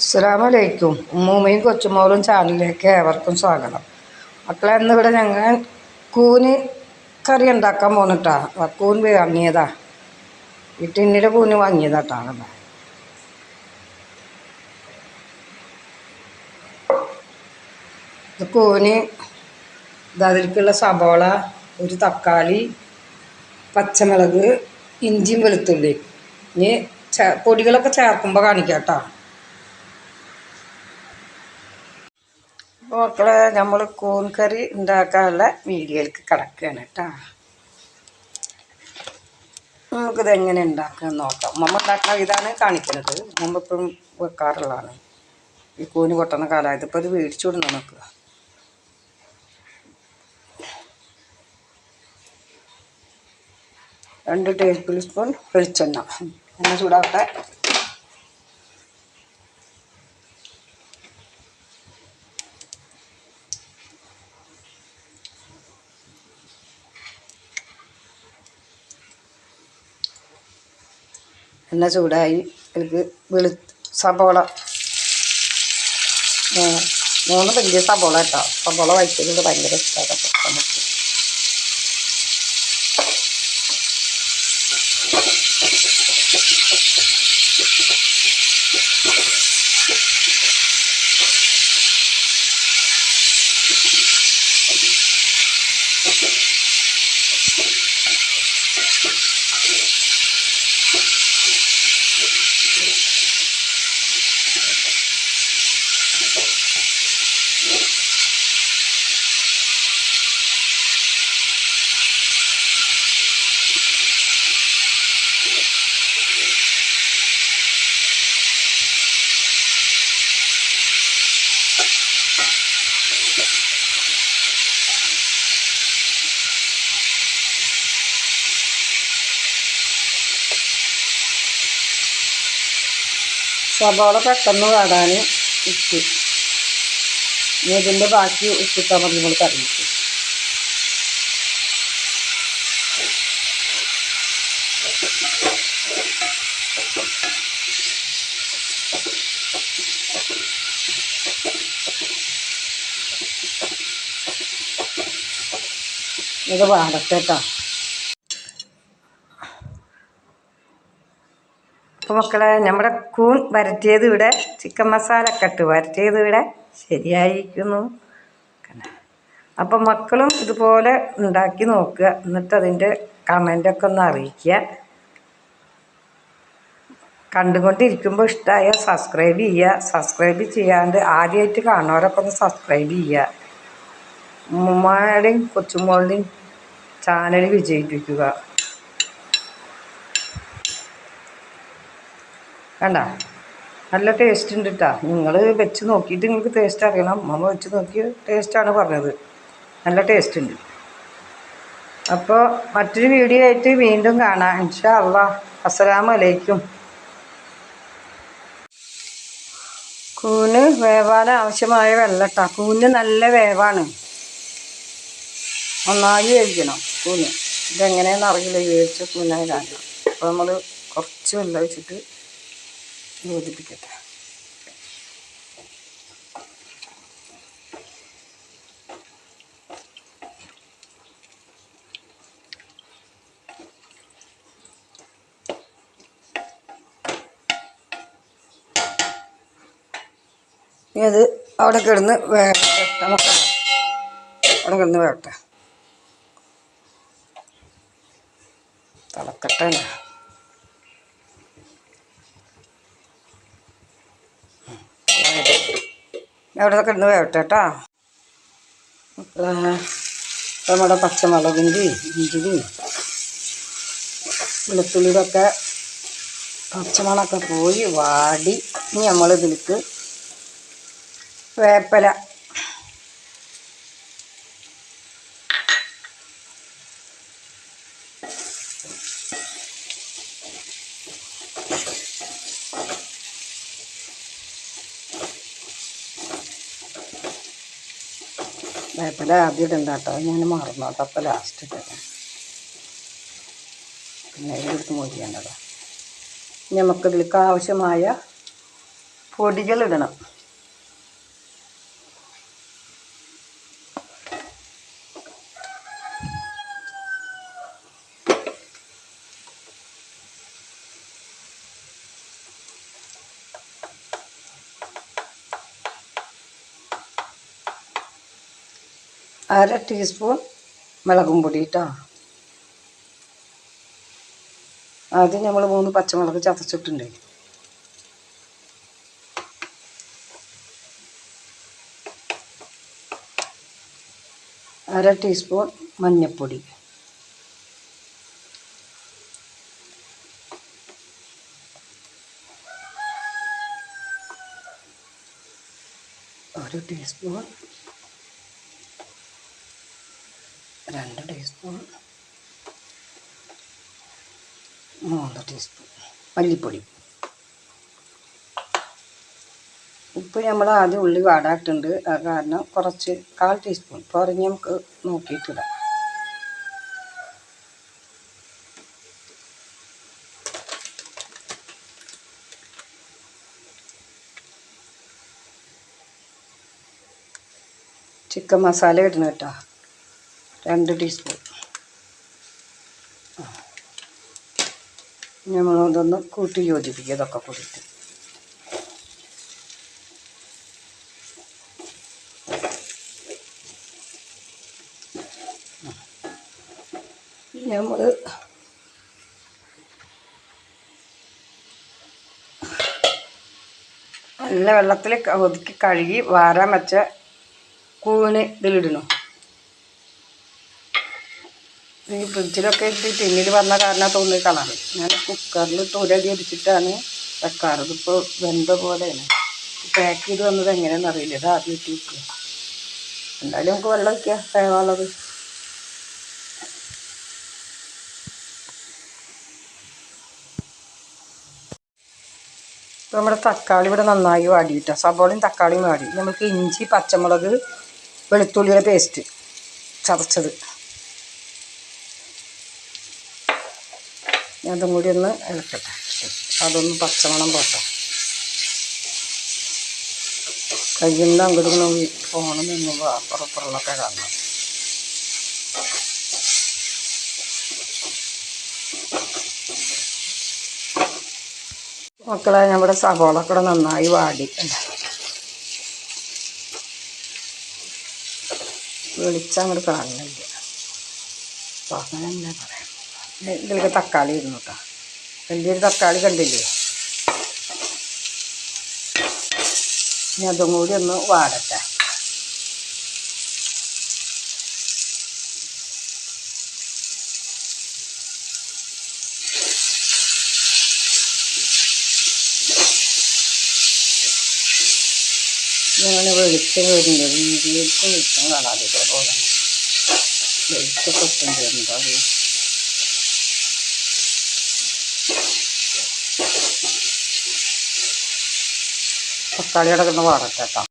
അസ്സലാമലൈക്കും. ഉമ്മൂമ്മയും കൊച്ചുമോളും ചാനലിലേക്ക് ഏവർക്കും സ്വാഗതം. മക്കളെ ഇന്ന് ഇവിടെ ഞങ്ങൾ കൂന് കറി ഉണ്ടാക്കാൻ പോന്നിട്ടാ. കൂൻ വാങ്ങിയതാ. ഈ ടിന്നിന്റെ കൂന് വാങ്ങിയതാട്ടാണ് കൂന് അതിലേക്കുള്ള സബോള ഒരു തക്കാളി പച്ചമുളക് ഇഞ്ചിയും വെളുത്തുള്ളി. ഇനി പൊടികളൊക്കെ ചേർക്കുമ്പോൾ കാണിക്കാം കേട്ടോ മക്കളെ നമ്മൾ കൂൺ കറി ഉണ്ടാക്കാനുള്ള വീഡിയോയിലേക്ക് കിടക്കുകയാണ് കേട്ടോ നമുക്കിത് എങ്ങനെ ഉണ്ടാക്കാൻ നോക്കാം. നമ്മൾ ഉണ്ടാക്കുന്ന ഇതാണ് കാണിക്കുന്നത്. നമ്മളിപ്പം വെക്കാറുള്ളതാണ്. ഈ കൂന് പൊട്ടുന്ന കാലമായത് ഇപ്പോൾ ഇത് മേടിച്ചു കൊടുന്ന് നമുക്ക് രണ്ട് ടേബിൾ സ്പൂൺ വെളിച്ചെണ്ണ. എണ്ണ ചൂടാക്കട്ടെ എണ്ണ ചൂടായി അതിലേക്ക് വെളു സബോള. മൂന്ന് വലിയ സബോള കേട്ടോ സബോള വഴിക്കുന്നത് ഭയങ്കര ഇഷ്ടമാണ് നമുക്ക്. സബോള പെട്ടെന്ന് വാടാൻ ഇട്ട്. ഇനി ഇതിന്റെ ബാക്കി ഉപ്പിട്ടാൽ മതി നമ്മൾ കറിയിക്കും ഇത് വാടട്ടെ അപ്പോൾ മക്കളെ നമ്മുടെ കൂൺ വരട്ടിയത് ഇവിടെ ചിക്കൻ മസാല കട്ട് വരട്ടിയത് ഇവിടെ ശരിയായിരിക്കുന്നു. അപ്പം മക്കളും ഇതുപോലെ ഉണ്ടാക്കി നോക്കുക. എന്നിട്ട് അതിന്റെ കമന്റൊക്കെ ഒന്ന് അറിയിക്കുക. കണ്ടുകൊണ്ടിരിക്കുമ്പോൾ ഇഷ്ടമായ സബ്സ്ക്രൈബ് ചെയ്യുക. സബ്സ്ക്രൈബ് ചെയ്യാണ്ട് ആദ്യമായിട്ട് കാണുന്നവരൊക്കെ ഒന്ന് സബ്സ്ക്രൈബ് ചെയ്യുക. ഉമ്മമാരുടെയും കൊച്ചുമോളുടെയും ചാനൽ വിജയിപ്പിക്കുക. കണ്ട? നല്ല ടേസ്റ്റ് ഉണ്ട് കേട്ടോ നിങ്ങൾ വെച്ച് നോക്കിയിട്ട് നിങ്ങൾക്ക് ടേസ്റ്റ് അറിയണം. അമ്മ വെച്ച് നോക്കി ടേസ്റ്റാണ് പറഞ്ഞത്. നല്ല ടേസ്റ്റ് ഉണ്ട്. അപ്പോൾ മറ്റൊരു വീഡിയോ ആയിട്ട് വീണ്ടും കാണാം. ഇൻഷാ അള്ളാ അസ്സലാമു അലൈക്കും കൂന് വേവാൻ ആവശ്യമായ വെള്ളം കേട്ടോ കൂന് നല്ല വേവാണ്. നന്നായി വേവിക്കണം കൂന്. ഇതെങ്ങനെയാണെന്ന് അറിയില്ല. വേവിച്ച കൂനായി കാരണം. അപ്പോൾ നമ്മൾ കുറച്ച് വെള്ളം ഒഴിച്ചിട്ട് യോജിപ്പിക്കട്ടെ. ഇനി അത് അവിടെ കിടന്ന് നമുക്ക് അവിടെ കിടന്ന് വേട്ടെ തിളക്കട്ടെ. അവിടെ കിടന്ന് വേവട്ടെ കേട്ടോ? നമ്മുടെ പച്ചമുളകിന്റെ ഇഞ്ചിയും വെളുത്തുള്ളിയുടെയൊക്കെ പച്ചമുളകൊക്കെ പോയി വാടി. ഇനി വേപ്പില വേപ്പല വേപ്പില ആദ്യം ഇടണ്ട കേട്ടോ ഞാൻ മറന്നു അതപ്പോൾ ലാസ്റ്റ് ഇട്ടത് പിന്നെ ഇതിലേക്ക് മൊഴിയേണ്ടത് നമുക്കിതിലേക്ക് ആവശ്യമായ പൊടികൾ ഇടണം. അര ടീസ്പൂൺ മുളകും പൊടി കേട്ടോ ആദ്യം നമ്മൾ മൂന്ന് പച്ചമുളക് ചതച്ചിട്ടുണ്ട്. അര ടീസ്പൂൺ മഞ്ഞൾപ്പൊടി ഒരു ടീസ്പൂൺ രണ്ട് ടീസ്പൂൺ മൂന്ന് ടീസ്പൂൺ മല്ലിപ്പൊടി. ഉപ്പ് നമ്മൾ ആദ്യം ഉള്ളി വാടാട്ടുണ്ട് കാരണം കുറച്ച് കാൽ ടീസ്പൂൺ കുറഞ്ഞ് നമുക്ക് നോക്കിയിട്ടിടാം. ചിക്കൻ മസാല ഇടണം കേട്ടോ. രണ്ട് ടീസ്പൂൺ നമ്മളതൊന്ന് കൂട്ടി യോജിപ്പിക്കുക. ഇതൊക്കെ കൂടിയിട്ട്. നമ്മൾ നല്ല വെള്ളത്തിൽ ഒതുക്കി കഴുകി വാരാൻ വെച്ച കൂവിന് ഇതിലിടണം. ഈ ഫ്രിഡ്ജിലൊക്കെ ഇട്ട് ടിന്നിൽ വന്ന കാരണം തോന്നി കളറ് ഞാൻ കുക്കറിൽ തൊരടി അടിച്ചിട്ടാണ് വെക്കാറ്. ഇതിപ്പോൾ വെന്ത പോലെയാണ്. പാക്ക് ചെയ്ത് വന്നത് എങ്ങനെയാണെന്ന് അറിയില്ല. ഇത് ആദ്യം ഇട്ട് വെക്കുക എന്തായാലും നമുക്ക് വെള്ളം വയ്ക്കുക വേവാളത് നമ്മുടെ തക്കാളി ഇവിടെ നന്നായി വാടിയിട്ടോ. സബോളയും തക്കാളിയും വാടി. നമുക്ക് ഇഞ്ചി പച്ചമുളക് വെളുത്തുള്ളിയുടെ പേസ്റ്റ് ചതച്ചത്. അതും കൂടി ഒന്ന് ഇളക്കട്ടെ. അതൊന്ന് പച്ചമണം പോട്ടെ. കയ്യുന്ന അങ്ങോട്ട് ഫോണ് നിന്ന് അപ്പുറപ്പുറമൊക്കെ കാണണം. മക്കളെ നമ്മുടെ സവോള കൂടെ നന്നായി വാടി. വെളിച്ചം അങ്ങോട്ട് കാണുന്നില്ല. അപ്പോൾ അങ്ങനെ തന്നെ പറയാം. ഇതിലേക്ക് തക്കാളി ഇടുന്നു കേട്ടോ. വലിയൊരു തക്കാളി കണ്ടില്ലേ? ഇനി അതും കൂടി ഒന്ന് വാടട്ടെ. ഞങ്ങൾ വെളിച്ചം വരുന്നത് വീതിയിലേക്കും വെളിച്ചം കാണാതെ പോലെ വെളിച്ചം ഇട്ടുണ്ട് എന്താ അത് തക്കാളി കിടക്കുന്ന വാടട്ടെ